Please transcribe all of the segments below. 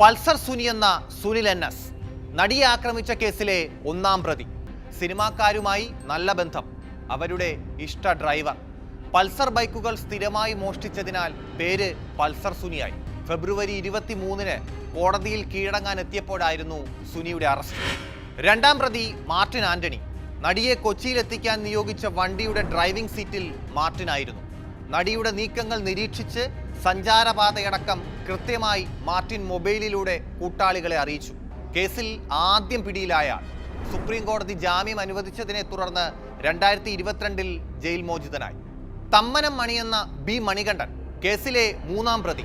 Pulsar Suni എന്ന Sunil N S നടിയെ ആക്രമിച്ച കേസിലെ ഒന്നാം പ്രതി. സിനിമാക്കാരുമായി നല്ല ബന്ധം. അവരുടെ ഇഷ്ട ഡ്രൈവർ. പൾസർ ബൈക്കുകൾ സ്ഥിരമായി മോഷ്ടിച്ചതിനാൽ പേര് പൾസർ സുനിയായി. ഫെബ്രുവരി ഇരുപത്തി മൂന്നിന് കോടതിയിൽ കീഴടങ്ങാൻ എത്തിയപ്പോഴായിരുന്നു സുനിയുടെ അറസ്റ്റ്. രണ്ടാം പ്രതി മാർട്ടിൻ ആന്റണി. നടിയെ കൊച്ചിയിലെത്തിക്കാൻ നിയോഗിച്ച വണ്ടിയുടെ ഡ്രൈവിംഗ് സീറ്റിൽ മാർട്ടിനായിരുന്നു. നടിയുടെ നീക്കങ്ങൾ നിരീക്ഷിച്ച് സഞ്ചാരപാതയടക്കം കൃത്യമായി മാർട്ടിൻ മൊബൈലിലൂടെ കൂട്ടാളികളെ അറിയിച്ചു. കേസിൽ ആദ്യം പിടിയിലായ സുപ്രീം കോടതി ജാമ്യം അനുവദിച്ചതിനെ തുടർന്ന് രണ്ടായിരത്തി ഇരുപത്തിരണ്ടിൽ ജയിൽ മോചിതനായി. തമ്മനം മണിയെന്ന ബി മണികണ്ഠൻ കേസിലെ മൂന്നാം പ്രതി.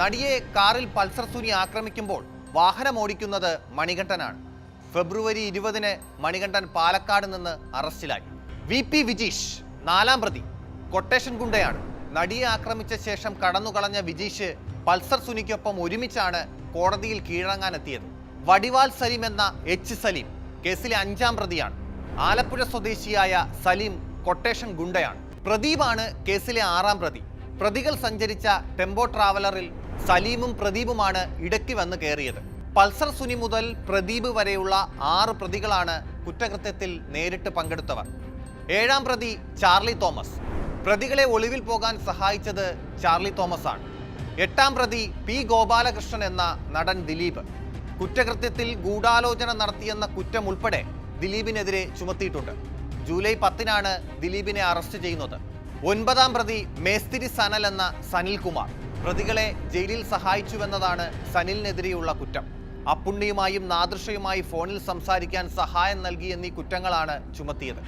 നടിയെ കാറിൽ പൾസർ സുനി ആക്രമിക്കുമ്പോൾ വാഹനം ഓടിക്കുന്നത് മണികണ്ഠനാണ്. ഫെബ്രുവരി ഇരുപതിന് മണികണ്ഠൻ പാലക്കാട് നിന്ന് അറസ്റ്റിലായി. വി പി വിജീഷ് നാലാം പ്രതി. കൊട്ടേഷൻ ഗുണ്ടയാണ്. നടിയെ ആക്രമിച്ച ശേഷം കടന്നുകളഞ്ഞ വിജീഷ് പൾസർ സുനിക്കൊപ്പം ഒരുമിച്ചാണ് കോടതിയിൽ കീഴടങ്ങാനെത്തിയത്. വടിവാൽ സലീം എന്ന എച്ച് സലീം കേസിലെ അഞ്ചാം പ്രതിയാണ്. ആലപ്പുഴ സ്വദേശിയായ സലീം കൊട്ടേഷൻ ഗുണ്ടയാണ്. പ്രദീപാണ് കേസിലെ ആറാം പ്രതി. പ്രതികൾ സഞ്ചരിച്ച ടെമ്പോ ട്രാവലറിൽ സലീമും പ്രദീപുമാണ് ഇടയ്ക്ക് വന്ന് കയറിയത്. പൾസർ സുനി മുതൽ പ്രദീപ് വരെയുള്ള ആറ് പ്രതികളാണ് കുറ്റകൃത്യത്തിൽ നേരിട്ട് പങ്കെടുത്തവർ. ഏഴാം പ്രതി ചാർലി തോമസ്. പ്രതികളെ ഒളിവിൽ പോകാൻ സഹായിച്ചത് ചാർലി തോമസ് ആണ് എട്ടാം പ്രതി പി ഗോപാലകൃഷ്ണൻ എന്ന നടൻ ദിലീപ്. കുറ്റകൃത്യത്തിൽ ഗൂഢാലോചന നടത്തിയെന്ന കുറ്റം ഉൾപ്പെടെ ദിലീപിനെതിരെ ചുമത്തിയിട്ടുണ്ട്. ജൂലൈ പത്തിനാണ് ദിലീപിനെ അറസ്റ്റ് ചെയ്യുന്നത്. ഒൻപതാം പ്രതി മേസ്തിരി സനൽ എന്ന സനിൽകുമാർ പ്രതികളെ ജയിലിൽ സഹായിച്ചുവെന്നതാണ് സനിലിനെതിരെയുള്ള കുറ്റം. അപ്പുണ്ണിയുമായും നാദൃശയുമായി ഫോണിൽ സംസാരിക്കാൻ സഹായം നൽകി എന്നീ കുറ്റങ്ങളാണ് ചുമത്തിയത്.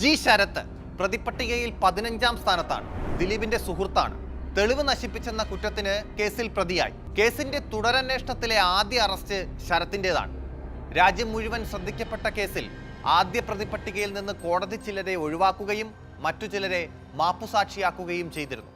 ജി ശരത്ത് പ്രതിപട്ടികയിൽ പതിനഞ്ചാം സ്ഥാനത്താണ്. ദിലീപിന്റെ സുഹൃത്താണ്. തെളിവ് നശിപ്പിച്ചെന്ന കുറ്റത്തിന് കേസിൽ പ്രതിയായി. കേസിന്റെ തുടരന്വേഷണത്തിലെ ആദ്യ അറസ്റ്റ് ശരത്തിന്റെതാണ് രാജ്യം മുഴുവൻ ശ്രദ്ധിക്കപ്പെട്ട കേസിൽ ആദ്യ പ്രതിപട്ടികയിൽ നിന്ന് കോടതി ചിലരെ ഒഴിവാക്കുകയും മറ്റു ചിലരെ മാപ്പുസാക്ഷിയാക്കുകയും ചെയ്തിരുന്നു.